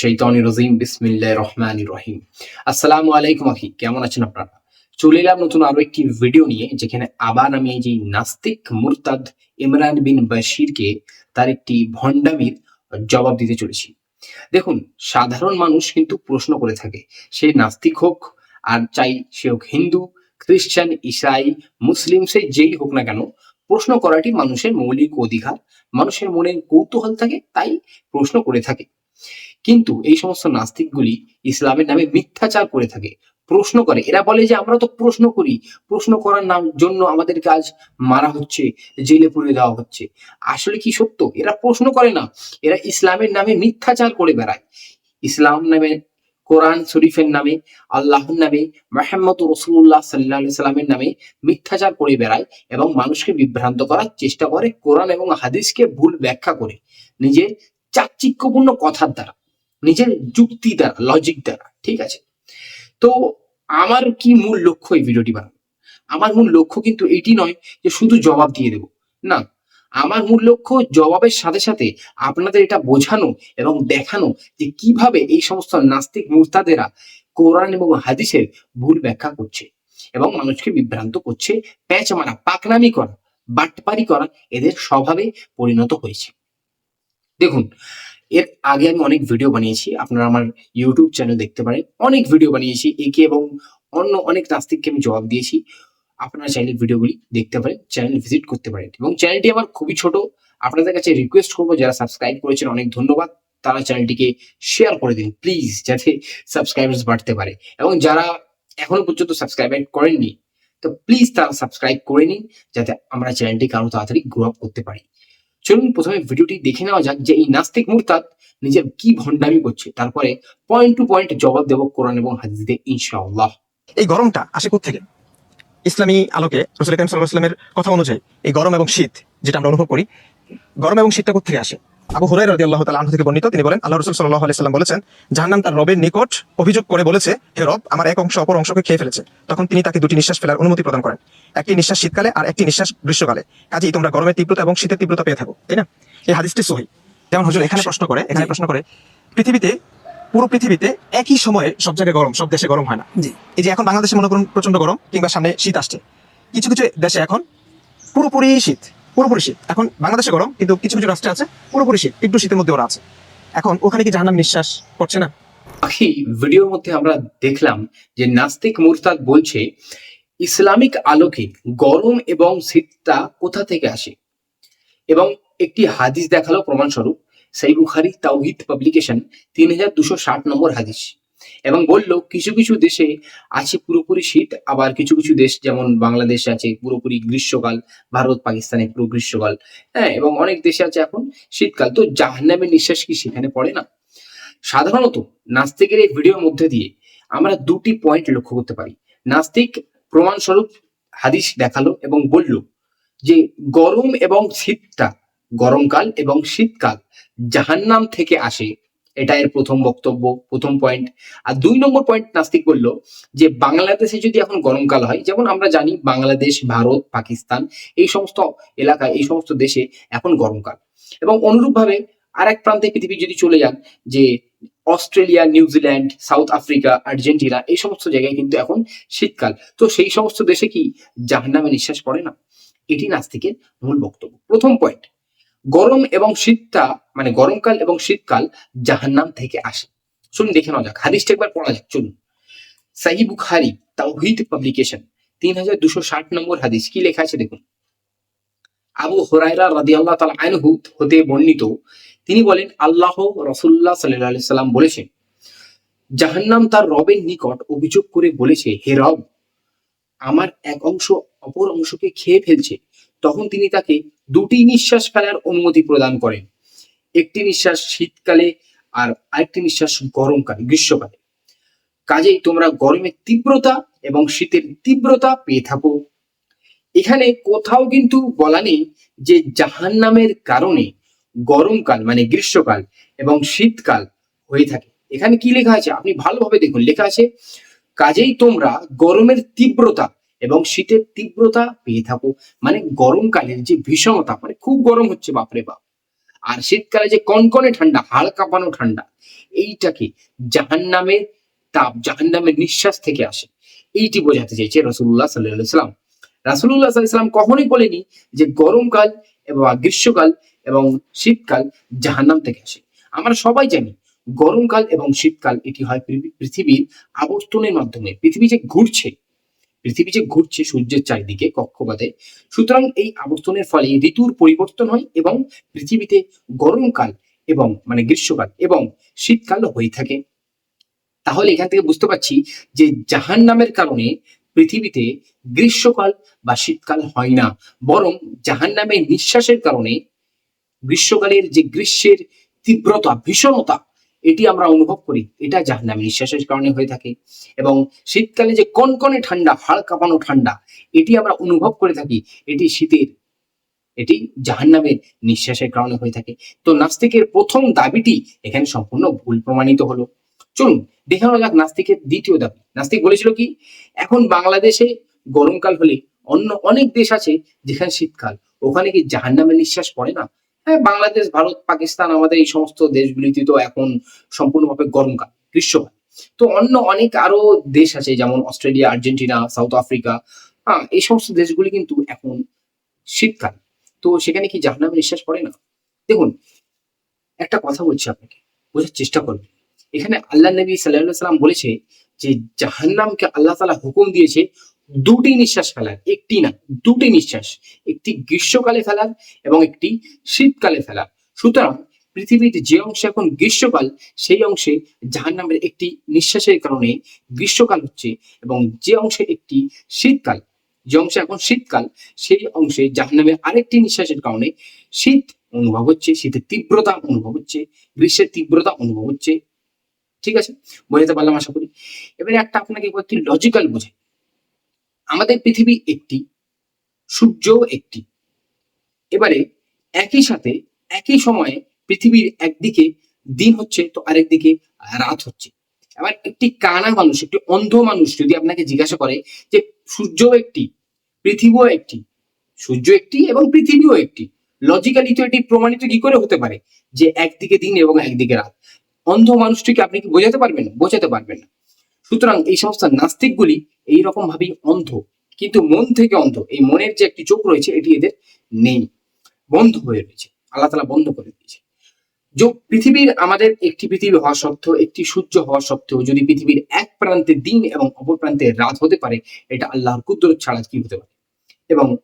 শাইতানির রাজিম, বিসমিল্লাহির রহমানির রহিম। আসসালামু আলাইকুম আখি, কেমন আছেন আপনারা? চলে এলাম নতুন আরও একটি ভিডিও নিয়ে, যেখানে আবার আমি এই যে নাস্তিক মুরতাদ ইমরান বিন বাশিরকে তার একটি ভণ্ডামির জবাব দিতে চলেছি। দেখুন, সাধারণ মানুষ কিন্তু প্রশ্ন করে থাকে, সে নাস্তিক হোক আর চাই সে হোক হিন্দু, খ্রিস্টান, ইসাই, মুসলিম, সে যেই হোক না কেন প্রশ্ন করাটি মানুষের মৌলিক অধিকার, মানুষের মনে কৌতূহল থাকে, তাই প্রশ্ন করে থাকে। কিন্তু এই সমস্ত নাস্তিকগুলি ইসলামের নামে মিথ্যাচার করে থাকে। প্রশ্ন করে, এরা বলে যে আমরা তো প্রশ্ন করি। প্রশ্ন করার নাম জন্য আমাদের কাজ মারা হচ্ছে, জেলে পুরে দেওয়া হচ্ছে। আসলে কি সত্য? এরা প্রশ্ন করে না। এরা ইসলামের নামে মিথ্যাচার করে বেড়ায়। ইসলাম নামে কোরআন শরীফের নামে, আল্লাহর নামে মাহমদ রসুল্লাহ সাল্লাহ সাল্লামের নামে মিথ্যাচার করে বেড়ায় এবং মানুষকে বিভ্রান্ত করার চেষ্টা করে কোরআন এবং হাদিসকে ভুল ব্যাখ্যা করে। নিজের চাকচিক্যপূর্ণ কথার দ্বারা, নিজের যুক্তি দ্বারা লজিক দ্বারা, ঠিক আছে? তো আমার কি মূল লক্ষ্য এই ভিডিওটি বানানো আমার মূল লক্ষ্য কিন্তু এটি নয় যে শুধু জবাব দিয়ে দেব। না আমার মূল লক্ষ্য জবাবের সাথে সাথে আপনাদের এটা বোঝানো এবং দেখানো যে কীভাবে এই সমস্ত নাস্তিক মুরতাদেরা কোরআন এবং হাদিসের ভুল ব্যাখ্যা করছে এবং মানুষকে বিভ্রান্ত করছে প্যাঁচ মারা পাকনামি করা, বাটপারি করা এদের স্বভাবে পরিণত হয়েছে। দেখুন, এর আগে আমি অনেক ভিডিও বানিয়েছি, আপনারা আমার ইউটিউব চ্যানেল দেখতে পারেন। অনেক ভিডিও বানিয়েছি একে এবং অন্য অনেক নাস্তিককে আমি জবাব দিয়েছি। আপনারা চাইলে ভিডিওগুলি দেখতে পারেন চ্যানেল ভিজিট করতে পারেন। এবং চ্যানেলটি আমার খুবই ছোট। আপনাদের কাছে রিকোয়েস্ট করব, যারা সাবস্ক্রাইব করেছেন, অনেক ধন্যবাদ। তারা চ্যানেলটিকে শেয়ার করে দিন প্লিজ যাতে সাবস্ক্রাইবার্স বাড়তে পারে। এবং যারা এখনও পর্যন্ত সাবস্ক্রাইব করেননি, তো প্লিজ তারা সাবস্ক্রাইব করে নিন, যাতে আমরা চ্যানেলটিকে আরও তাড়াতাড়ি গ্রো আপ করতে পারি। চলুন, প্রথমে ভিডিওটি দেখে নেওয়া যাক যে এই নাস্তিক মুরতাদ নিজের কি ভণ্ডামি করছে। তারপরে পয়েন্ট টু পয়েন্ট জবাব দেব কোরআন এবং হাদিস, ইনশাআল্লাহ। এই গরমটা আসে থেকে ইসলামী আলোকে রসুল করিম সাল্লাহ কথা অনুযায়ী এই গরম এবং শীত যেটা আমরা অনুভব করি গরম এবং শীতটা থেকে আসে? আবু হুরাই রদি আল্লাহ তালা থেকে বর্ণিত তিনি বলেন আল্লাহ রসুল সাল্লাহ আলাইসাল্লাম বলেছেন জাহান্নাম তার রবের নিকট অভিযোগ করে বলেছে হে রব আমার এক অংশ অপর অংশকে খেয়ে ফেলেছে। তখন তিনি তাকে দুটি নিঃশ্বাস ফেলার অনুমতি প্রদান করেন একটি নিঃশ্বাস শীতকালে আর একটি নিঃশ্বাস গ্রীষ্মকালে। কাজেই তোমরা গরমের তীব্রতা এবং শীতের তীব্রতা পেয়ে থাকো তাই না? এই হাদিসটি সহি। যেমন হুজুর এখানে প্রশ্ন করে এখানে প্রশ্ন করে পৃথিবীতে পুরো পৃথিবীতে একই সময়ে সব জায়গায় গরম সব দেশে গরম হয় না। জি। এই যে এখন বাংলাদেশে মনে করুন প্রচণ্ড গরম কিংবা সামনে শীত আসছে। কিছু কিছু দেশে এখন পুরোপুরি শীত পুরোপুরি শীত। এখন বাংলাদেশে গরম কিন্তু কিছু কিছু রাষ্ট্রে আছে পুরোপুরি শীত একটু শীতের মধ্যে ওরা আছে। এখন ওখানে কি জাহান্নাম নিঃশ্বাস করছে না? আখি ভিডিওর মধ্যে আমরা দেখলাম যে নাস্তিক মুরতাদ বলছে ইসলামিক আলোকে গরম এবং শীতটা কোথা থেকে আসে? এবং একটি হাদিস দেখাল প্রমাণস্বরূপ সেই বুখারি তাওহিদ পাবলিকেশন তিন হাজার দুশো ষাট নম্বর হাদিস। এবং বলল, কিছু কিছু দেশে আছে পুরোপুরি শীত, আবার কিছু কিছু দেশ যেমন বাংলাদেশে আছে পুরোপুরি গ্রীষ্মকাল, ভারত, পাকিস্তানে পুরো গ্রীষ্মকাল। হ্যাঁ এবং অনেক দেশে আছে এখন শীতকাল। তো জাহান্নামের নিঃশ্বাস কি সেখানে পড়ে না? সাধারণত নাস্তিকের এই ভিডিওর মধ্যে দিয়ে আমরা দুটি পয়েন্ট লক্ষ্য করতে পারি। নাস্তিক প্রমাণস্বরূপ হাদিস দেখাল এবং বলল যে গরম এবং শীতটা গরমকাল এবং শীতকাল জাহান্নাম থেকে আসে। এটা এর প্রথম বক্তব্য, প্রথম পয়েন্ট আর দুই নম্বর পয়েন্ট নাস্তিক বলল যে, বাংলাদেশে যদি এখন গরমকাল হয়, যেমন আমরা জানি বাংলাদেশ, ভারত, পাকিস্তান, এই সমস্ত এলাকায় এই সমস্ত দেশে এখন গরমকাল। এবং অনুরূপভাবে আর এক প্রান্তে পৃথিবী যদি চলে যান, যে Australia New Zealand South Africa, Argentina, এই সমস্ত জায়গায় কিন্তু এখন শীতকাল। তো সেই সমস্ত দেশে কি জাহান্নামে নিঃশ্বাস পড়ে না? এটি নাস্তিকের মূল বক্তব্য। প্রথম পয়েন্ট গরম এবং শীতটা মানে গরমকাল এবং শীতকাল জাহান্নাম থেকে আসে। শুনুন দেখে নেওয়া যাক। হাদিসটা একবার পড়া যাক, চলুন। সাহি বুখারি, তাওহিদ পাবলিকেশন, তিন হাজার দুশো ষাট নম্বর হাদিস। কি লেখা আছে দেখুন? আবু হরাইরা রাদিয়াল্লাহ তাআলা আনহু হতে বর্ণিত, তিনি বলেন, আল্লাহ রসুল্লাহ সাল্লাহ সাল্লাম বলেছেন, জাহান্নাম তার রবের নিকট অভিযোগ করে বলেছে, হে রব, আমার এক অংশ অপর অংশকে খেয়ে ফেলছে তখন তিনি তাকে দুটি নিঃশ্বাস ফেলার অনুমতি প্রদান করেন। একটি নিঃশ্বাস শীতকালে আর আরেকটি নিঃশ্বাস গরমকালে, গ্রীষ্মকালে। কাজেই তোমরা গরমের তীব্রতা এবং শীতের তীব্রতা পেয়ে থাকো। এখানে কোথাও কিন্তু বলা নেই যে জাহান্নামের কারণে গরমকাল মানে গ্রীষ্মকাল এবং শীতকাল হয়ে থাকে। এখানে কি লেখা আছে? আপনি ভালোভাবে দেখুন। লেখা আছে, কাজেই তোমরা গরমের তীব্রতা এবং শীতের তীব্রতা পেয়ে থাকো। মানে গরমকালের যে ভীষণতা মানে খুব গরম হচ্ছে, বাপরে বাপ। আর শীতকালে যে কনকনে ঠান্ডা হাড় কাঁপানো ঠান্ডা, এইটাকে জাহান্নামের তাপ, জাহান্নামের নিঃশ্বাস থেকে আসে। এইটি বোঝাতে চাইছে রসুল্লাহ সাল্লাহ সাল্লাম রাসুল্লাহ সাল্লাম কখনোই বলেনি যে গরমকাল এবং গ্রীষ্মকাল এবং শীতকাল জাহান্নাম থেকে আসে। আমরা সবাই জানি গরমকাল এবং শীতকাল এটি হয় পৃথিবীর আবর্তনের মাধ্যমে, পৃথিবী যে ঘুরছে পৃথিবী যে ঘুরছে, সূর্যের চারিদিকে কক্ষপথে। সুতরাং এই আবর্তনের ফলে ঋতুর পরিবর্তন হয় এবং পৃথিবীতে গরমকাল এবং মানে গ্রীষ্মকাল এবং শীতকাল হয়ে থাকে। তাহলে এখান থেকে বুঝতে পারছি যে জাহান নামের কারণে পৃথিবীতে গ্রীষ্মকাল বা শীতকাল হয় না। বরং জাহান নামের নিঃশ্বাসের কারণে গ্রীষ্মকালের যে গ্রীষ্মের তীব্রতা, ভীষণতা এটি আমরা অনুভব করি। এটা জাহান নামের নিঃশ্বাসের কারণে হয়ে থাকে এবং শীতকালে যে কনকনে ঠান্ডা, হাড় কাঁপানো ঠান্ডা, এটি আমরা অনুভব করে থাকি। এটি শীতের, এটি জাহান্নামের নিঃশ্বাসের কারণে হয়ে থাকে। তো নাস্তিকের প্রথম দাবিটি এখানে সম্পূর্ণ ভুল প্রমাণিত হলো। চলুন দেখানো যাক নাস্তিকের দ্বিতীয় দাবি। নাস্তিক বলেছিল কি, এখন বাংলাদেশে গরমকাল হলে অন্য অনেক দেশ আছে যেখানে শীতকাল, ওখানে কি জাহান্নামের নিঃশ্বাস পড়ে না? হ্যাঁ বাংলাদেশ, ভারত, পাকিস্তান আমাদের এই সমস্ত দেশগুলিতে তো এখন সম্পূর্ণভাবে গরমকাল, গ্রীষ্মকাল। তো অন্য অনেক আরও দেশ আছে, যেমন অস্ট্রেলিয়া, আর্জেন্টিনা, সাউথ আফ্রিকা হ্যাঁ এই সমস্ত দেশগুলি কিন্তু এখন শীতকাল। তো সেখানে কি জাহান্নামের নিঃশ্বাস পড়ে না? দেখুন, একটা কথা বলছি আপনাকে, বোঝার চেষ্টা করবেন এখানে আল্লাহ নবী সাল্লাহ সাল্লাম বলেছে যে জাহান্নামকে আল্লাহ তালা হুকুম দিয়েছে দুটি নিঃশ্বাস ফেলার, একটি না, দুটি নিঃশ্বাস, একটি গ্রীষ্মকালে ফেলার এবং একটি শীতকালে ফেলার। সুতরাং পৃথিবীর যে অংশে এখন গ্রীষ্মকাল, সেই অংশে জাহান্নামের একটি নিঃশ্বাসের কারণে গ্রীষ্মকাল হচ্ছে এবং যে অংশে একটি শীতকাল, যে অংশে এখন শীতকাল, সেই অংশে জাহান্নামের আরেকটি নিঃশ্বাসের কারণে শীত অনুভব হচ্ছে, শীতের তীব্রতা অনুভব হচ্ছে, গ্রীষ্মের তীব্রতা অনুভব হচ্ছে। ঠিক আছে? বোঝাতে পারলাম আশা করি? এবারে একটা আপনাকে কয়েকটি লজিক্যাল বোঝাই। আমাদের পৃথিবী একটি সূর্য একটি। এবারে একই সাথে একই সময়ে পৃথিবীর একদিকে দিন হচ্ছে, তো আরেকদিকে রাত হচ্ছে। এবার একটি কানা মানুষ, একটি অন্ধ মানুষ যদি আপনাকে জিজ্ঞাসা করে যে সূর্য একটি, পৃথিবীও একটি, সূর্য একটি এবং পৃথিবীও একটি লজিক্যালি তো এটি প্রমাণিত কি করে হতে পারে? যে একদিকে দিন এবং একদিকে রাত। অন্ধ মানুষটিকে আপনি কি বোঝাতে পারবেন? বোঝাতে পারবেন না। সুতরাং এই সমস্ত নাস্তিকগুলি এইরকম ভাবেই অন্ধ। কিন্তু মন থেকে অন্ধ। এই মনের যে একটি চোখ রয়েছে, এটি এদের নেই। বন্ধ হয়ে রয়েছে। আল্লাহ তালা বন্ধ করে দিয়েছে। যে, পৃথিবীর আমাদের একটি পৃথিবী হওয়া সত্ত্বেও, একটি সূর্য হওয়া সত্ত্বেও, যদি পৃথিবীর এক প্রান্তে দিন এবং অপর প্রান্তে রাত হতে পারে, এটা আল্লাহর কুদরত ছাড়া কি হতে পারে? এবং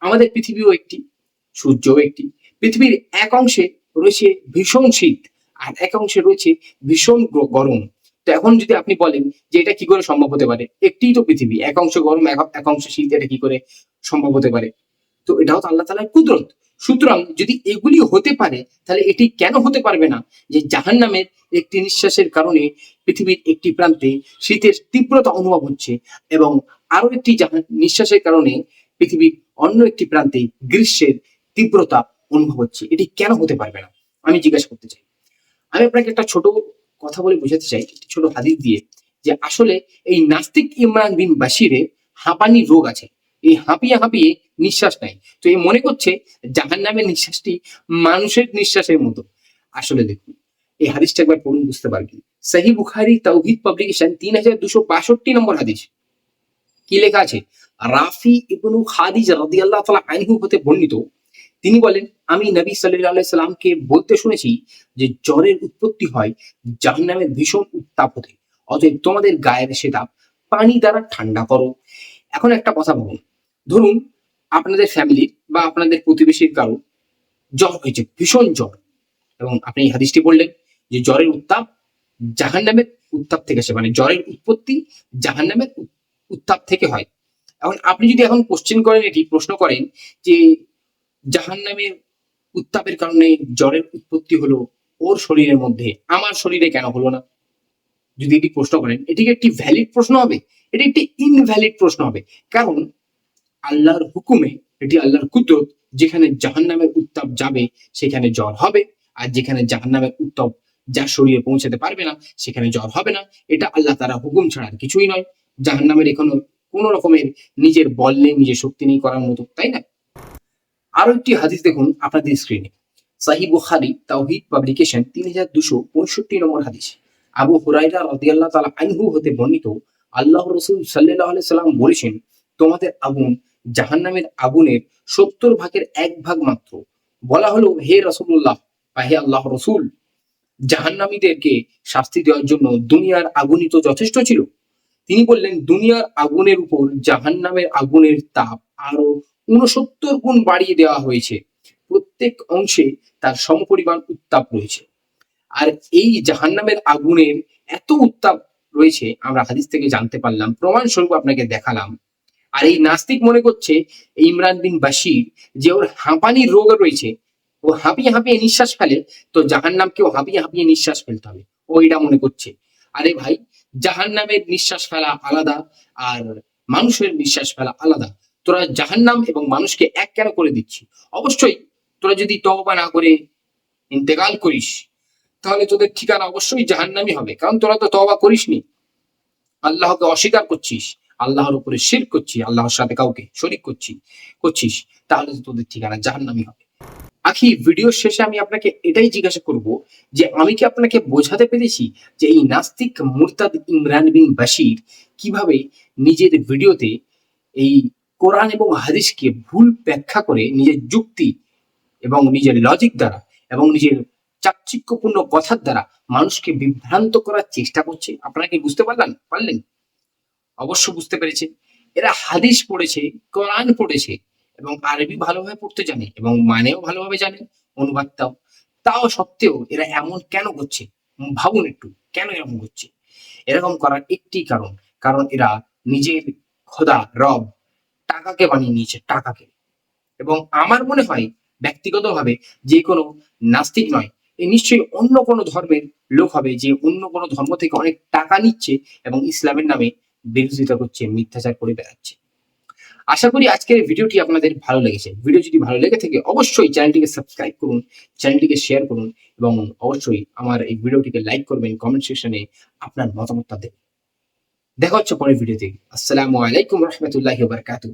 আমাদের পৃথিবীও একটি, সূর্যও একটি। পৃথিবীর এক অংশে রয়েছে ভীষণ শীত, আর এক অংশে রয়েছে ভীষণ গরম। তো এখন যদি আপনি বলেন যে এটা কি করে সম্ভব হতে পারে? একটিই তো পৃথিবী, এক অংশ গরম, এক- অংশ শীত, এটা কি করে সম্ভব হতে পারে? তো এটাও তো আল্লাহ তালার কুদরত। সুতরাং যদি এগুলি হতে পারে, তাহলে এটি কেন হতে পারবে না? যে জাহান্নামের একটি নিঃশ্বাসের কারণে পৃথিবীর একটি প্রান্তে শীতের তীব্রতা অনুভব হচ্ছে এবং আরও একটি জাহান, নিঃশ্বাসের কারণে পৃথিবীর অন্য একটি প্রান্তে গ্রীষ্মের তীব্রতা অনুভব হচ্ছে। এটি কেন হতে পারবে না? আমি জিজ্ঞাসা করতে চাই। আমি আপনাকে একটা ছোট কথা বলে বোঝাতে চাই একটি ছোট হাদিস দিয়ে যে আসলে এই নাস্তিক ইমরান বিন বাশিরে হাঁপানি রোগ আছে। এই হাঁপিয়ে হাঁপিয়ে নিঃশ্বাস নেয়। তো এই মনে করছে জাহান নামের নিঃশ্বাসটি মানুষের নিঃশ্বাসের মতো। আসলে দেখুন এই হাদিসটা একবার পড়ুন, বুঝতে পারবেন। সাহি বুখারি, তাওহিদ পাবলিকেশন তিন হাজার দুশো বাষট্টি নম্বর হাদিস। কি লেখা আছে? রাফি ইবনু খাদিজ রাদিয়াল্লাহু তাআলা আনহু হতে বর্ণিত তিনি বলেন, আমি নবী সাল্লাল্লাহু সাল্লামকে বলতে শুনেছি যে জ্বরের উৎপত্তি হয় জাহান্নামের ভীষণ উত্তাপ হতে অতএব তোমাদের গায়ের সে তাপ পানি দ্বারা ঠান্ডা করো। এখন একটা কথা বলুন। ধরুন, আপনাদের ফ্যামিলির বা আপনাদের প্রতিবেশীর কারও জ্বর হয়েছে, ভীষণ জ্বর। এবং আপনি এই হাদিসটি বললেন যে জ্বরের উত্তাপ জাহান্নামের উত্তাপ থেকে আসে মানে জ্বরের উৎপত্তি জাহান্নামের উত- উত্তাপ থেকে হয়। এখন আপনি যদি এখন কোশ্চেন করেন, এটি প্রশ্ন করেন যে জাহান্নামের উত্তাপের কারণে জ্বরের উৎপত্তি হলো ওর শরীরের মধ্যে। আমার শরীরে কেন হলো না? যদি এটি প্রশ্ন করেন এটি একটি ভ্যালিড প্রশ্ন হবে। এটি একটি ইনভ্যালিড প্রশ্ন হবে। কারণ আল্লাহর হুকুমে, এটি আল্লাহর কুদরত, যেখানে জাহান্নামের উত্তাপ যাবে, সেখানে জ্বর হবে। আর যেখানে জাহান্নামের উত্তাপ যার শরীরে পৌঁছাতে পারবে না, সেখানে জ্বর হবে না। এটা আল্লাহ তারা হুকুম ছাড়া আর কিছুই নয়। জাহান্নামের এখনও কোন রকমের নিজের বল নেই, নিজের শক্তি নেই করার মতো, তাই না? আরও একটি হাদিস দেখুন আপনাদের স্ক্রিনে সাহি বুখারি তাওহিদ পাবলিকেশন তিন হাজার দুশো পঁয়ষট্টি নম্বর হাদিস। আবু হুরাইরা রাদিয়াল্লাহ তাআলা আনহু হতে বর্ণিত, আল্লাহ রসুল সাল্লাহ সাল্লাম বলেছেন, তোমাদের আগুন জাহান্নামের আগুনের সত্তর ভাগের এক ভাগ মাত্র। বলা হলো, হে রসুল্লাহ বা হে আল্লাহ রসুল, জাহান্নামীদেরকে শাস্তি দেওয়ার জন্য দুনিয়ার আগুনই তো যথেষ্ট ছিল। তিনি বললেন, দুনিয়ার আগুনের উপর জাহান্নামের আগুনের তাপ আরও উনসত্তর গুণ বাড়িয়ে দেওয়া হয়েছে। প্রত্যেক অংশে তার সমপরিমাণ উত্তাপ রয়েছে। আর এই জাহান্নামের আগুনের এত উত্তাপ রয়েছে, আমরা হাদিস থেকে জানতে পারলাম। প্রমাণ স্বরূপ আপনাকে দেখালাম। আর এই নাস্তিক মনে করছে, ইমরান বিন বাশির যে ওর হাঁপানির রোগ রয়েছে, ও হাঁপিয়ে হাঁপিয়ে নিঃশ্বাস ফেলে, তো জাহান্নামকেও হাঁপিয়ে হাঁপিয়ে নিঃশ্বাস ফেলতে হবে। ও এটা মনে করছে। আরে ভাই, জাহান্নামের নিঃশ্বাস ফেলা আলাদা, আর মানুষের নিঃশ্বাস ফেলা আলাদা। তোরা জাহান্নাম এবং মানুষকে এক কেন করে দিচ্ছি? অবশ্যই তোরা যদি তওবা না করে ইন্তেকাল করিস, তাহলে তোদের ঠিকানা অবশ্যই জাহান্নামই হবে। কারণ তোরা তো তওবা করিসনি। আল্লাহকে অস্বীকার করছিস, আল্লাহর উপরে শির করছি আল্লাহর সাথে কাউকে শরিক করছি, করছিস, তাহলে তো তোদের ঠিকানা জাহান্নামই হবে। আখি ভিডিওর শেষে আমি আপনাকে এটাই জিজ্ঞাসা করব যে আমি কি আপনাকে বোঝাতে পেরেছি যে এই নাস্তিক মুরতাদ ইমরান বিন বাশির কীভাবে নিজের ভিডিওতে এই কোরআন এবং হাদিসকে ভুল ব্যাখ্যা করে নিজের যুক্তি এবং নিজের লজিক দ্বারা এবং নিজের চাকচিক্যপূর্ণ কথার দ্বারা মানুষকে বিভ্রান্ত করার চেষ্টা করছে। আপনারা কি বুঝতে পারলেন? পারলেন? অবশ্য বুঝতে পেরেছে। এরা হাদিস পড়েছে, কোরআন পড়েছে এবং আরবি ভালোভাবে পড়তে জানে এবং মানেও ভালোভাবে জানে, অনুবাদটাও। তাও সত্ত্বেও এরা এমন কেন করছে? ভাবুন একটু, কেন এরকম করছে? এরকম করার একটি কারণ কারণ এরা নিজের খোদা, রব টাকাকে বানিয়ে নিয়েছে, টাকাকে। এবং আমার মনে হয় ব্যক্তিগতভাবে যে কোনো নাস্তিক নয়, এ নিশ্চয়ই অন্য কোনো ধর্মের লোক হবে যে অন্য কোনো ধর্ম থেকে অনেক টাকা নিচ্ছে এবং ইসলামের নামে বিরোধিতা করছে, মিথ্যাচার করে বেড়াচ্ছে। আশা করি আজকের ভিডিওটি আপনাদের ভালো লেগেছে। ভিডিও যদি ভালো লেগে থাকে, অবশ্যই চ্যানেলটিকে সাবস্ক্রাইব করুন, চ্যানেলটিকে শেয়ার করুন এবং অবশ্যই আমার এই ভিডিওটিকে লাইক করবেন, কমেন্ট সেকশনে আপনার মতামতটা দেবেন। দেখা হচ্ছে পরের ভিডিওতে আসসালামু আলাইকুম রহমতুল্লাহি বারকাতুহ